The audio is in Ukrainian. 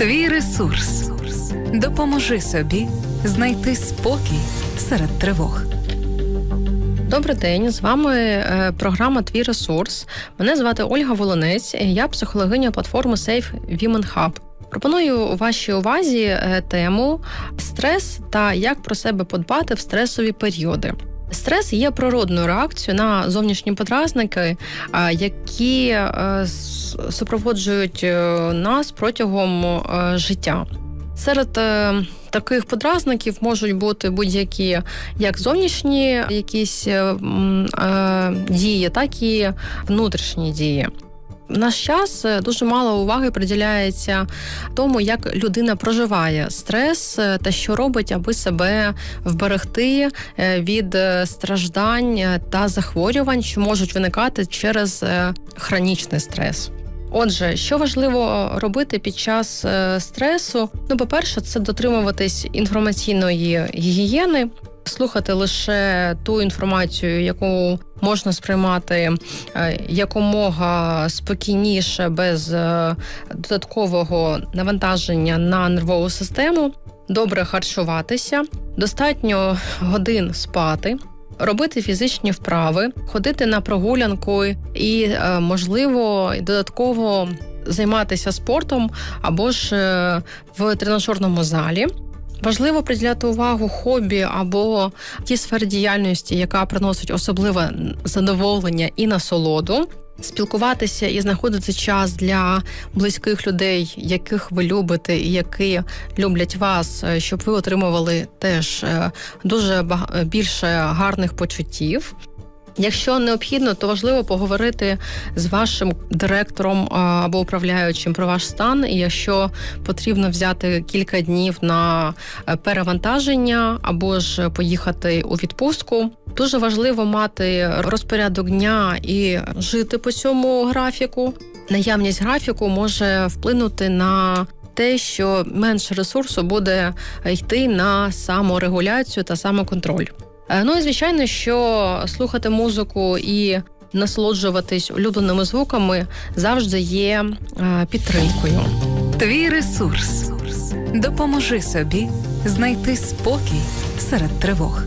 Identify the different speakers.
Speaker 1: Твій ресурс. Допоможи собі знайти спокій серед тривог.
Speaker 2: Добрий день, з вами е, програма Твій ресурс. Мене звати Ольга Волонець, я психологиня платформи Safe Women Hub. Пропоную вашій увазі е, тему стрес та як про себе подбати в стресові періоди. Стрес є природною реакцією на зовнішні подразники, які е, супроводжують е, нас протягом е, життя. Серед е, таких подразників можуть бути будь-які як зовнішні якісь е, е, дії, так і внутрішні дії. Наш час е, дуже мало уваги приділяється тому, як людина проживає стрес е, та що робить, аби себе вберегти е, від страждань та захворювань, що можуть виникати через хронічний стрес. Отже, що важливо робити під час стресу? Ну, по-перше, це дотримуватись інформаційної гігієни, слухати лише ту інформацію, яку можна сприймати е, якомога спокійніше, без е, додаткового навантаження на нервову систему, добре харчуватися, достатньо годин спати. Робити фізичні вправи, ходити на прогулянку і, е, можливо, додатково займатися спортом або ж в тренажерному залі. Важливо приділяти увагу хобі або тій сфері діяльності, яка приносить особливе задоволення і насолоду. Спілкуватися і знаходити час для близьких людей, яких ви любите, і які люблять вас, е, щоб ви отримували теж е, дуже більше гарних почуттів. Якщо необхідно, то важливо поговорити з вашим директором або управляючим про ваш стан. І якщо потрібно взяти кілька днів на е, перевантаження або ж поїхати у відпустку, дуже важливо мати розпорядок дня і жити по цьому графіку. Наявність графіку може вплинути на те, що менше ресурсу буде йти на саморегуляцію та самоконтроль. Е, Ну і звичайно, що слухати музику і насолоджуватись улюбленими звуками завжди є е, підтримкою.
Speaker 1: Твій ресурс. Допоможи собі знайти спокій серед тривог.